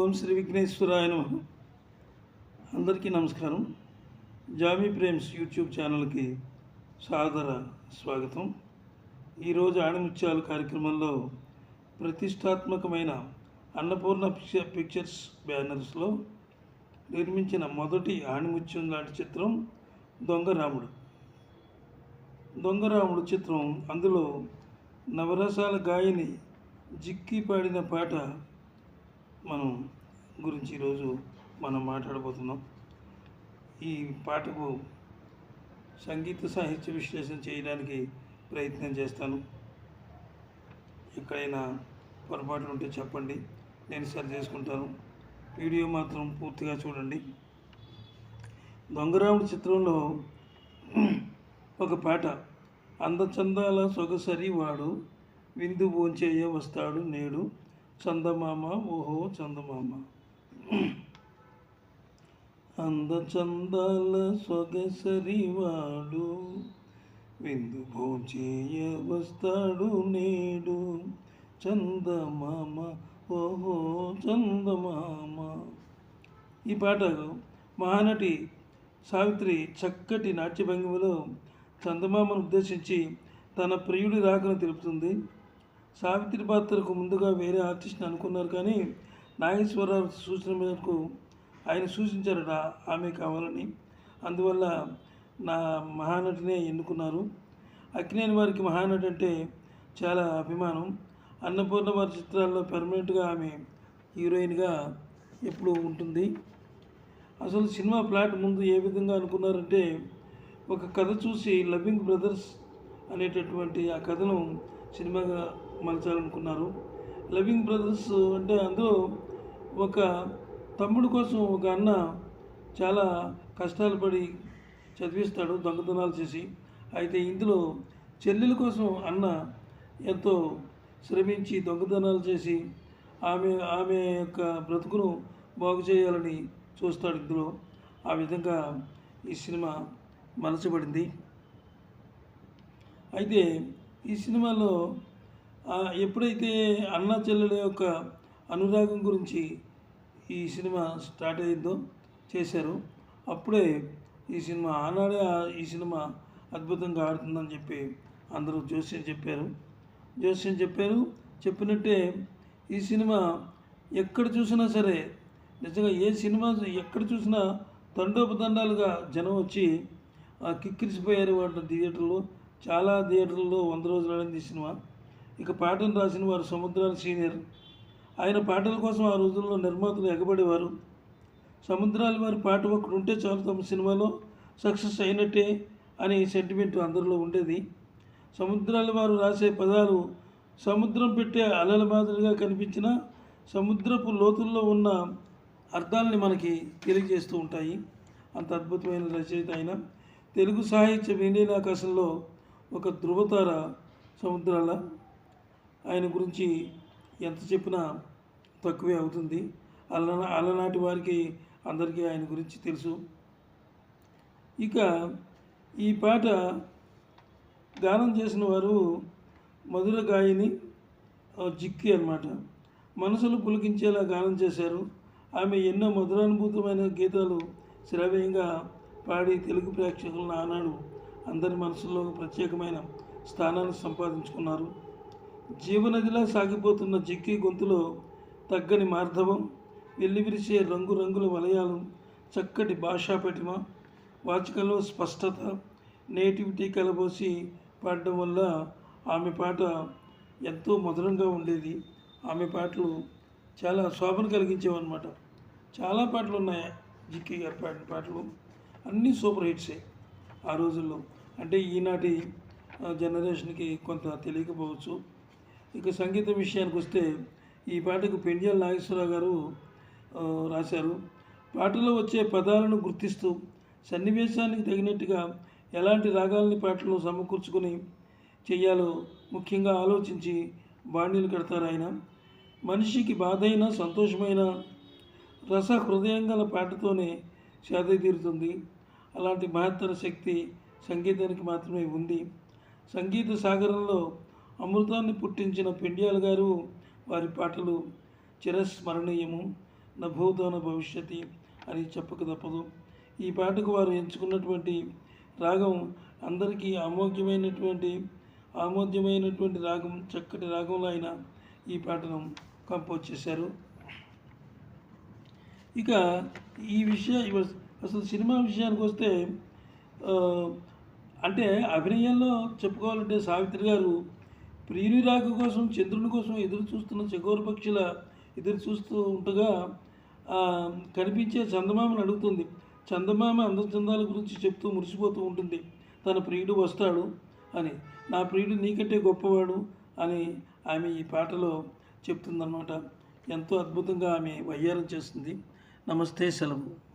ఓం శ్రీ నాగేశ్వరాయన అందరికీ నమస్కారం. Jamie Prem's YouTube ఛానల్కి సాదర స్వాగతం. ఈరోజు ఆణిముత్యాలు కార్యక్రమంలో ప్రతిష్టాత్మకమైన అన్నపూర్ణ పిక్చర్ పిక్చర్స్ బ్యానర్స్లో నిర్మించిన మొదటి ఆణిముత్యం లాంటి చిత్రం దొంగరాముడు దొంగరాముడు చిత్రం అందులో నవరసాల గాయని జిక్కి పాడిన పాట మనం గురించి ఈరోజు మనం మాట్లాడబోతున్నాం. ఈ పాటకు సంగీత సాహిత్య విశ్లేషణ చేయడానికి ప్రయత్నం చేస్తాను. ఎక్కడైనా పొరపాట్లు ఉంటే చెప్పండి నేను సరి చేసుకుంటాను. వీడియో మాత్రం పూర్తిగా చూడండి. దొంగరాముడు చిత్రంలో ఒక పాట అందచందాల సొగసరి వాడు విందు భోంచేయ వస్తాడు నేడు చందమామ ఓహో చందమామ. అందచందాల సొగసరివాడు విందు భోంచేయ వస్తాడు నేడు. చందమామ ఓహో చందమామ. ఈ పాట మహానటి సావిత్రి చక్కటి నాట్యభంగిమలో చందమామను ఉద్దేశించి తన ప్రియుడి రాకను తెలుపుతుంది. సావిత్రి పాత్రకు ముందుగా వేరే ఆర్టిస్ట్ని అనుకున్నారు కానీ నాగేశ్వరరావు సూచన మేరకు ఆయన సూచించారట ఆమె కావాలని. అందువల్ల నా మహానటినే ఎన్నుకున్నారు. అక్కినేని వారికి మహానటి అంటే చాలా అభిమానం. అన్నపూర్ణ వారి చిత్రాల్లో పెర్మనెంట్గా ఆమె హీరోయిన్గా ఎప్పుడు ఉంటుంది. అసలు సినిమా ప్లాట్ ముందు ఏ విధంగా అనుకున్నారంటే ఒక కథ చూసి లవింగ్ బ్రదర్స్ అనేటటువంటి ఆ కథను సినిమాగా మలచాలనుకున్నారు. లవింగ్ బ్రదర్స్ అంటే అందులో ఒక తమ్ముడు కోసం ఒక అన్న చాలా కష్టాలు పడి చదివిస్తాడు దొంగతనాలు చేసి. అయితే ఇందులో చెల్లెల కోసం అన్న ఎంతో శ్రమించి దొంగతనాలు చేసి ఆమె ఆమె యొక్క బ్రతుకును బాగు చేయాలని చూస్తాడు ఇందులో. ఆ విధంగా ఈ సినిమా మలచబడింది అయితే ఈ సినిమాలో ఎప్పుడైతే అన్న చెల్లెల యొక్క అనురాగం గురించి ఈ సినిమా స్టార్ట్ అయ్యిందో చేశారు. అప్పుడే ఈ సినిమా ఆనాడే ఈ సినిమా అద్భుతంగా ఆడుతుందని చెప్పి అందరూ జోస్యం చెప్పారు. జోస్యం చెప్పారు. చెప్పినట్టే ఈ సినిమా ఎక్కడ చూసినా సరే నిజంగా ఏ సినిమా ఎక్కడ చూసినా తండోపతండాలుగా జనం వచ్చి ఆ, కిక్కిరిసిపోయారు వాటి థియేటర్లో. చాలా థియేటర్లలో వంద రోజులు ఆడింది ఈ సినిమా. ఇక పాటను రాసిన వారు సముద్రాల సీనియర్ ఆయన పాటల కోసం ఆ రోజుల్లో నిర్మాతలు ఎగబడేవారు. సముద్రాల వారి పాట ఒకటి ఉంటే చాలు తమ సినిమాలో సక్సెస్ అయినట్టే అనే సెంటిమెంట్ అందరిలో ఉండేది. సముద్రాల వారు రాసే పదాలు సముద్రం పెట్టే అలల మాదిరిగా కనిపించిన సముద్రపు లోతుల్లో ఉన్న అర్థాలని మనకి తెలియజేస్తూ ఉంటాయి. అంత అద్భుతమైన రచయిత ఆయన. తెలుగు సాహిత్య వినీలాకాశంలో ఒక ధృవతార సముద్రాల ఆయన గురించి ఎంత చెప్పినా తక్కువే అవుతుంది. అల అలనాటి వారికి అందరికీ ఆయన గురించి తెలుసు. ఇక ఈ పాట గానం చేసిన వారు మధుర గాయని జిక్కి అన్నమాట. మనసులు పులికించేలా గానం చేశారు. ఆమె ఎన్నో మధురానుభూతమైన గీతాలు శ్రావ్యంగా పాడి తెలుగు ప్రేక్షకులను ఆనాడు అందరి మనసులో ప్రత్యేకమైన స్థానాన్ని సంపాదించుకున్నారు. జీవనదిలా సాగిపోతున్న జిక్కి గొంతులో తగ్గని మార్ధవం వెల్లివిరిసే రంగురంగుల వలయాలు చక్కటి భాషా పటిమ వాచికలో స్పష్టత నేటివిటీ కలబోసి పాడడం వల్ల ఆమె పాట ఎంతో మధురంగా ఉండేది. ఆమె పాటలు చాలా శోభను కలిగించేవన్నమాట. చాలా పాటలు ఉన్నాయి జిక్కి గారు పాడిన పాటలు. అన్నీ సూపర్ హిట్సే ఆ రోజుల్లో. అంటే ఈనాటి జనరేషన్కి కొంత తెలియకపోవచ్చు. ఇక సంగీతం విషయానికి వస్తే ఈ పాటకు పెండ్యాల నాగేశ్వరరావు గారు రాశారు. పాటలో వచ్చే పదాలను గుర్తిస్తూ సన్నివేశానికి తగినట్టుగా ఎలాంటి రాగాల్ని పాటలో సమకూర్చుకొని చేయాలో ముఖ్యంగా ఆలోచించి బాణీలు కడతారు ఆయన. మనిషికి బాధైన సంతోషమైన రస హృదయం గల పాటతోనే సేద తీరుతుంది. అలాంటి మహత్తర శక్తి సంగీతానికి మాత్రమే ఉంది. సంగీత సాగరంలో అమృతాన్ని పుట్టించిన పెండ్యాల గారు వారి పాటలు చిరస్మరణీయము నభూతాన భవిష్యతి అని చెప్పక తప్పదు. ఈ పాటకు వారు ఎంచుకున్నటువంటి రాగం అందరికీ అమోఘ్యమైనటువంటి ఆమోద్యమైనటువంటి రాగం చక్కటి రాగంలో ఆయన ఈ పాటను కంపోజ్ చేశారు. ఇక ఈ విషయ అసలు సినిమా విషయానికి వస్తే అంటే అభినయంలో చెప్పుకోవాలంటే సావిత్రి గారు ప్రియుని రాక కోసం చంద్రుని కోసం ఎదురు చూస్తున్న చకోర పక్షుల ఎదురు చూస్తూ ఉండగా కనిపించే చందమామను అడుగుతుంది. చందమామ అందచందాల గురించి చెప్తూ మురిసిపోతూ ఉంటుంది. తన ప్రియుడు వస్తాడు అని. నా ప్రియుడు నీకంటే గొప్పవాడు అని ఆమె ఈ పాటలో చెప్తుందన్నమాట. ఎంతో అద్భుతంగా ఆమె వయ్యారం చేస్తుంది. నమస్తే సెలవు.